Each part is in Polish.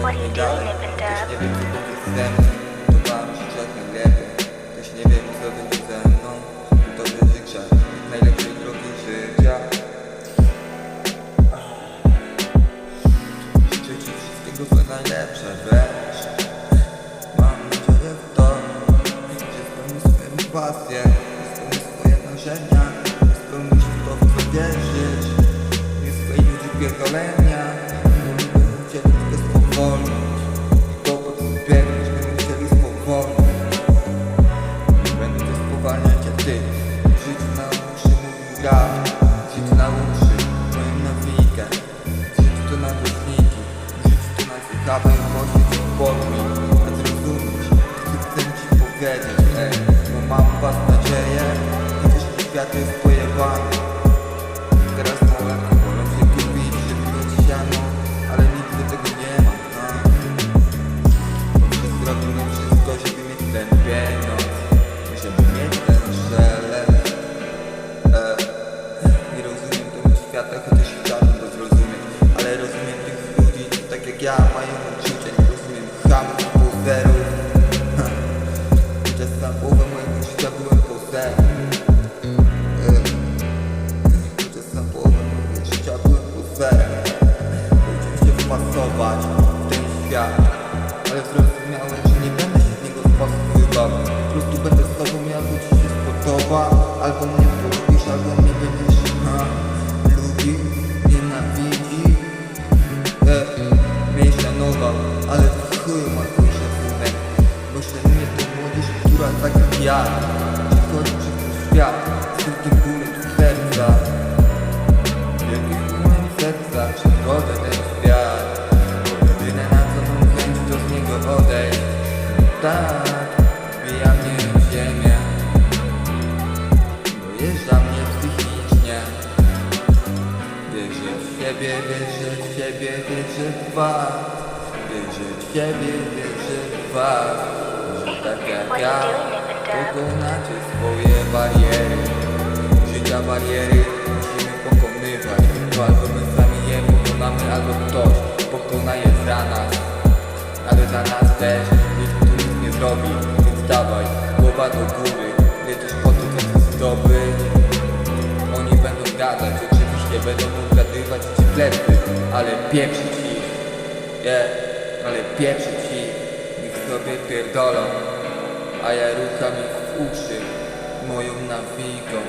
What you doing, and Dab? Co najlepsze, wiesz Mam nadzieję w to Że spełnisz swoją pasję Spełnisz swoje marzenia Spełnisz to w co wierzysz. Nie swojej ludzi pierdolenia Nie będą chcieli tylko spowolnić To pod zbierać będą chcieli spowolnić. Będę spowalniać jak ty życiu nauczy mówił rap to na ciekawe głośnik podmi A zrozumieć, co chcę ci powiedzieć Ej, bo mam w was nadzieję Chociaż ten świat jest ja mają Nie rozumiem chamów, pozerów. Chociaż na połowę mojego życia byłem pozerem Chociaż na połowę mojego życia byłem pozerem Chciałem się wpasować w ten świat. Ale zrozumiałem, że nie będę się z niego wpasowywał Po prostu będę z tobą, albo ci się spodoba Albo mnie Szanował, ale w chuju ma twój szacunek Bo szanuję tę młodzież, która tak jak ja Przechodzi przez ten świat z wielkim bólem serca. Wielkim bólem serca przechodzę ten świat. Jedyne na co mam chęć to z niego odejść. Tak, wbija mnie w ziemię. Dojeżdża mnie psychicznie. Wierzę w siebie, wierzę w siebie, wierzę w was Wierzę w siebie, wierzę w was Że tak jak ja pokonacie swoje bariery. Życia bariery musimy pokonywać. To albo my sami je pokonamy, albo ktoś pokona je za nas Ale za nas też nikt tu nic nie zrobi. Więc dawaj, głowa do góry. Lecz po to, co chcesz zdobyć. Oni będą gadać, oczywiście będą odgadywać ci plecy Ale pieprzyć ich, yeah, ale pieprzyć ich Niech sobie pierdolą A ja rucham ich w uszy moją nawiką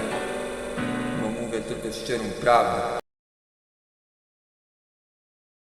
Bo mówię tylko szczerą prawdę